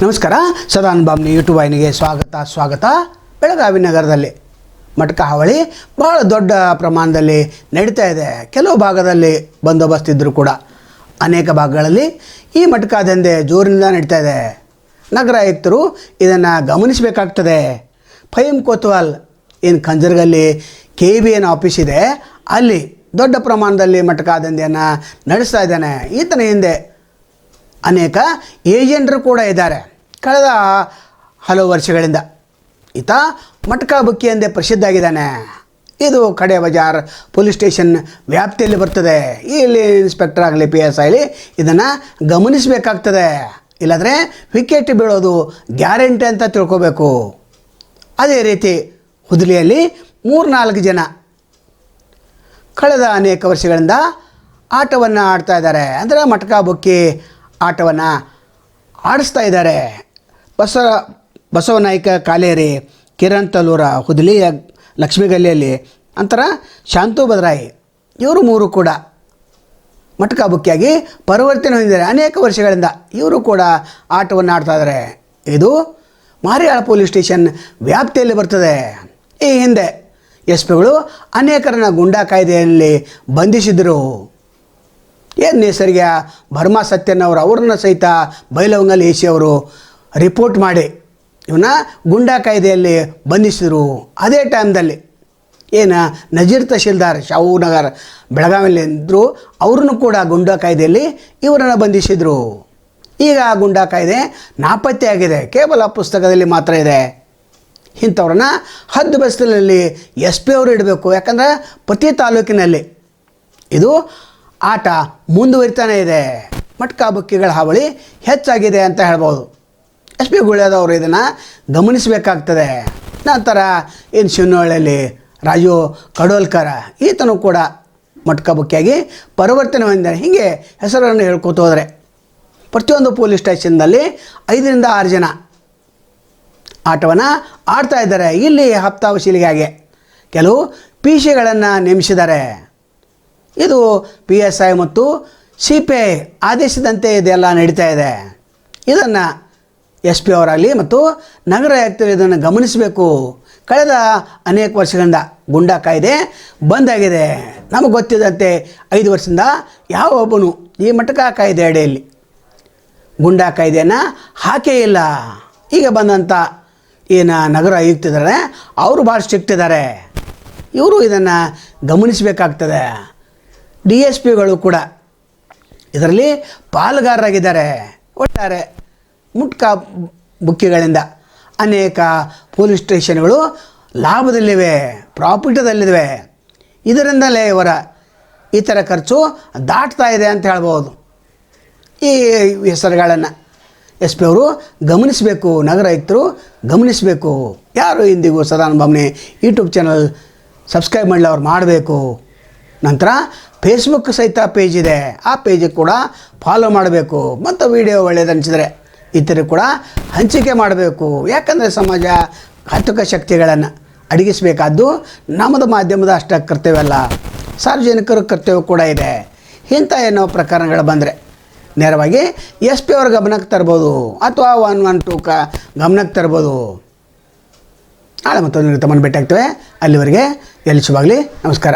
ನಮಸ್ಕಾರ. ಸದಾನ್ ಬಾಮ್ನಿ ಯೂಟ್ಯೂಬ್ ವಾಹಿನಿಗೆ ಸ್ವಾಗತ ಸ್ವಾಗತ. ಬೆಳಗಾವಿ ನಗರದಲ್ಲಿ ಮಟ್ಕ ಹಾವಳಿ ಬಹಳ ದೊಡ್ಡ ಪ್ರಮಾಣದಲ್ಲಿ ನಡೀತಾ ಇದೆ. ಕೆಲವು ಭಾಗದಲ್ಲಿ ಬಂದೋಬಸ್ತ್ ಇದ್ದರೂ ಕೂಡ ಅನೇಕ ಭಾಗಗಳಲ್ಲಿ ಈ ಮಟ್ಕ ದಂಧೆ ಜೋರಿನಿಂದ ನಡೀತಾ ಇದೆ. ನಗರ ಆಯುಕ್ತರು ಇದನ್ನು ಗಮನಿಸಬೇಕಾಗ್ತದೆ. ಫೈಮ್ ಕೋತ್ವಾಲ್ ಏನು ಖಂಜರ್ಗಲ್ಲಿ ಕೆ ಬಿ ಎನ್ ಆಫೀಸ್ ಇದೆ. ಅಲ್ಲಿ ದೊಡ್ಡ ಪ್ರಮಾಣದಲ್ಲಿ ಮಟ್ಕ ದಂಧೆಯನ್ನು ನಡೆಸ್ತಾ ಇದ್ದಾನೆ. ಈತನ ಹಿಂದೆ ಅನೇಕ ಏಜೆಂಟರು ಕೂಡ ಇದ್ದಾರೆ. ಕಳೆದ ಹಲವು ವರ್ಷಗಳಿಂದ ಈತ ಮಟ್ಕಾ ಬುಕ್ಕಿ ಎಂದೇ ಪ್ರಸಿದ್ಧ ಆಗಿದ್ದಾನೆ ಇದು ಕಡೆ ಬಜಾರ್ ಪೊಲೀಸ್ ಸ್ಟೇಷನ್ ವ್ಯಾಪ್ತಿಯಲ್ಲಿ ಬರ್ತದೆ. ಇಲ್ಲಿ ಇನ್ಸ್ಪೆಕ್ಟರ್ ಆಗಲಿ, ಪಿ ಎಸ್ ಆಗಲಿ ಇದನ್ನು ಗಮನಿಸಬೇಕಾಗ್ತದೆ. ಇಲ್ಲಾಂದರೆ ವಿಕೆಟ್ ಬೀಳೋದು ಗ್ಯಾರಂಟಿ ಅಂತ ತಿಳ್ಕೋಬೇಕು. ಅದೇ ರೀತಿ ಹುದಲಿಯಲ್ಲಿ ಮೂರ್ನಾಲ್ಕು ಜನ ಕಳೆದ ಅನೇಕ ವರ್ಷಗಳಿಂದ ಆಟವನ್ನು ಆಡ್ತಾ ಇದ್ದಾರೆ. ಅಂದರೆ ಮಟ್ಕಾ ಬುಕ್ಕಿ ಆಟವನ್ನು ಆಡಿಸ್ತಾ ಇದ್ದಾರೆ. ಬಸವ ಬಸವನಾಯಕ ಕಾಲೇರಿ, ಕಿರಣ್ ತಲೂರ ಹುದಲಿಯ ಲಕ್ಷ್ಮೀಗಲ್ಲಿಯಲ್ಲಿ ಅಂತರ ಶಾಂತು ಬದರಾಯಿ ಇವರು ಮೂರು ಕೂಡ ಮಟಕಾ ಬುಕ್ಕಿಯಾಗಿ ಪರಿವರ್ತನೆ ಹೊಂದಿದ್ದಾರೆ. ಅನೇಕ ವರ್ಷಗಳಿಂದ ಇವರು ಕೂಡ ಆಟವನ್ನು ಆಡ್ತಾ ಇದ್ದಾರೆ. ಇದು ಮಾರಿಯಾಳ ಪೊಲೀಸ್ ಸ್ಟೇಷನ್ ವ್ಯಾಪ್ತಿಯಲ್ಲಿ ಬರ್ತದೆ. ಈ ಹಿಂದೆ ಎಸ್ ಪಿಗಳು ಅನೇಕರನ್ನ ಗುಂಡಾ ಕಾಯ್ದೆಯಲ್ಲಿ ಬಂಧಿಸಿದರು. ಏನು ಹೆಸರಿಗೆ ಭರ್ಮಾ ಸತ್ಯನವರು ಅವ್ರನ್ನ ಸಹಿತ ಬೈಲವಂಗಲ್ ಅವರು ರಿಪೋರ್ಟ್ ಮಾಡಿ. ಇವನ್ನ ಗುಂಡಾ ಕಾಯ್ದೆಯಲ್ಲಿ ಬಂಧಿಸಿದರು. ಅದೇ ಟೈಮ್ದಲ್ಲಿ ಏನು ನಜೀರ್ ತಹಶೀಲ್ದಾರ್ ಶಾಹುನಗರ್ ಬೆಳಗಾವಿಯಲ್ಲಿ ಇದ್ದರು ಅವ್ರನ್ನು ಕೂಡ ಗುಂಡಾ ಕಾಯ್ದೆಯಲ್ಲಿ ಇವರನ್ನು ಬಂಧಿಸಿದರು. ಈಗ ಆ ಗುಂಡಾ ಕಾಯ್ದೆ ನಾಪತ್ತೆ ಆಗಿದೆ. ಕೇವಲ ಪುಸ್ತಕದಲ್ಲಿ ಮಾತ್ರ ಇದೆ. ಇಂಥವ್ರನ್ನ ಹದ್ದು ಬಸ್ತಿನಲ್ಲಿ ಎಸ್ ಪಿ ಅವರು ಇಡಬೇಕು. ಯಾಕಂದರೆ ಪ್ರತಿ ತಾಲೂಕಿನಲ್ಲಿ ಇದು ಆಟ ಮುಂದುವರಿತಾನೆ ಇದೆ. ಮಟ್ಕಾ ಬುಕ್ಕಿಗಳ ಹಾವಳಿ ಹೆಚ್ಚಾಗಿದೆ ಅಂತ ಹೇಳ್ಬೋದು. ಎಸ್ ಪಿ ಗುಳ್ಯದವರು ಇದನ್ನು ಗಮನಿಸಬೇಕಾಗ್ತದೆ. ನಂತರ ಏನು ಶಿವನಹಳ್ಳಿಯಲ್ಲಿ ರಾಜು ಕಡೋಲ್ಕರ, ಈತನು ಕೂಡ ಮಟ್ಕಾ ಬುಕ್ಕಿಯಾಗಿ ಪರಿವರ್ತನೆ ಹೊಂದಿದ್ದಾನೆ ಹೀಗೆ ಹೆಸರನ್ನು ಹೇಳ್ಕೊತ ಹೋದರೆ, ಪ್ರತಿಯೊಂದು ಪೊಲೀಸ್ ಸ್ಟೇಷನ್ನಲ್ಲಿ ಐದರಿಂದ ಆರು ಜನ ಆಟವನ್ನು ಆಡ್ತಾ ಇದ್ದಾರೆ. ಇಲ್ಲಿ ಹಪ್ತಾ ವಸೂಲಿಗಾಗಿ ಕೆಲವು ಪಿ ಸಿಗಳನ್ನು ನೇಮಿಸಿದ್ದಾರೆ. ಇದು ಪಿ ಎಸ್ ಐ ಮತ್ತು ಸಿ ಪಿ ಐ ಆದೇಶದಂತೆ ಇದೆಲ್ಲ ನಡೀತಾ ಇದೆ. ಇದನ್ನು ಎಸ್ ಪಿ ಅವರಾಗಲಿ ಮತ್ತು ನಗರ ಆಯುಕ್ತರು ಇದನ್ನು ಗಮನಿಸಬೇಕು. ಕಳೆದ ಅನೇಕ ವರ್ಷಗಳಿಂದ ಗುಂಡಾ ಕಾಯ್ದೆ ಬಂದಾಗಿದೆ ನಮಗೆ ಗೊತ್ತಿದ್ದಂತೆ ಐದು ವರ್ಷದಿಂದ ಯಾವ ಒಬ್ಬನು ಈ ಮಟಕ ಕಾಯ್ದೆ ಅಡಿಯಲ್ಲಿ ಗುಂಡಾ ಕಾಯ್ದೆಯನ್ನು ಹಾಕೇ ಇಲ್ಲ. ಈಗ ಬಂದಂಥ ಏನು ನಗರ ಆಯುಕ್ತಿದ್ದಾರೆ ಅವರು ಭಾಳ ಸ್ಟ್ರಿಕ್ಟ್ ಇದ್ದಾರೆ ಇವರು ಇದನ್ನು ಗಮನಿಸಬೇಕಾಗ್ತದೆ. ಡಿ ಎಸ್ ಪಿಗಳು ಕೂಡ ಇದರಲ್ಲಿ ಪಾಲುಗಾರರಾಗಿದ್ದಾರೆ. ಒಟ್ಟಾರೆ ಮುಟ್ಕಾ ಬುಕ್ಕಿಗಳಿಂದ ಅನೇಕ ಪೊಲೀಸ್ ಸ್ಟೇಷನ್ಗಳು ಲಾಭದಲ್ಲಿವೆ, ಪ್ರಾಫಿಟದಲ್ಲಿವೆ. ಇದರಿಂದಲೇ ಇವರ ಈ ಥರ ಖರ್ಚು ದಾಟ್ತಾ ಇದೆ ಅಂತ ಹೇಳ್ಬೋದು. ಈ ಹೆಸರುಗಳನ್ನು ಎಸ್ ಪಿ ಅವರು ಗಮನಿಸಬೇಕು, ನಗರ ಗಮನಿಸಬೇಕು. ಯಾರು ಇಂದಿಗೂ ಸದಾನ ಬಾಮ್ನೆ ಯೂಟ್ಯೂಬ್ ಚಾನಲ್ ಸಬ್ಸ್ಕ್ರೈಬ್ ಮಾಡಲಿ ಅವ್ರು ಮಾಡಬೇಕು. ನಂತರ ಫೇಸ್ಬುಕ್ ಸಹಿತ ಪೇಜ್ ಇದೆ. ಆ ಪೇಜಿಗೆ ಕೂಡ ಫಾಲೋ ಮಾಡಬೇಕು. ಮತ್ತು ವಿಡಿಯೋ ಒಳ್ಳೆಯದನಿಸಿದರೆ ಇತರೆ ಕೂಡ ಹಂಚಿಕೆ ಮಾಡಬೇಕು. ಯಾಕಂದರೆ ಸಮಾಜ ಘಾತುಕ ಶಕ್ತಿಗಳನ್ನು ಅಡಗಿಸಬೇಕಾದ್ದು ನಮ್ಮದು ಮಾಧ್ಯಮದ ಅಷ್ಟ ಕರ್ತವ್ಯ ಅಲ್ಲ. ಸಾರ್ವಜನಿಕರ ಕರ್ತವ್ಯ ಕೂಡ ಇದೆ. ಇಂಥ ಏನೋ ಪ್ರಕರಣಗಳು ಬಂದರೆ ನೇರವಾಗಿ ಎಸ್ ಪಿ ಅವ್ರ ಗಮನಕ್ಕೆ ತರ್ಬೋದು. ಅಥವಾ ಒನ್ ಒನ್ ಟೂ ಕ ಗಮನಕ್ಕೆ ತರ್ಬೋದು. ನಾಳೆ ಮತ್ತೊಂದು ತಮ್ಮನ್ನು ಭೇಟಿ ಆಗ್ತೇವೆ. ಅಲ್ಲಿವರೆಗೆ ಎಲ್ಲಿ ಶುಭಾಗಲಿ ನಮಸ್ಕಾರ.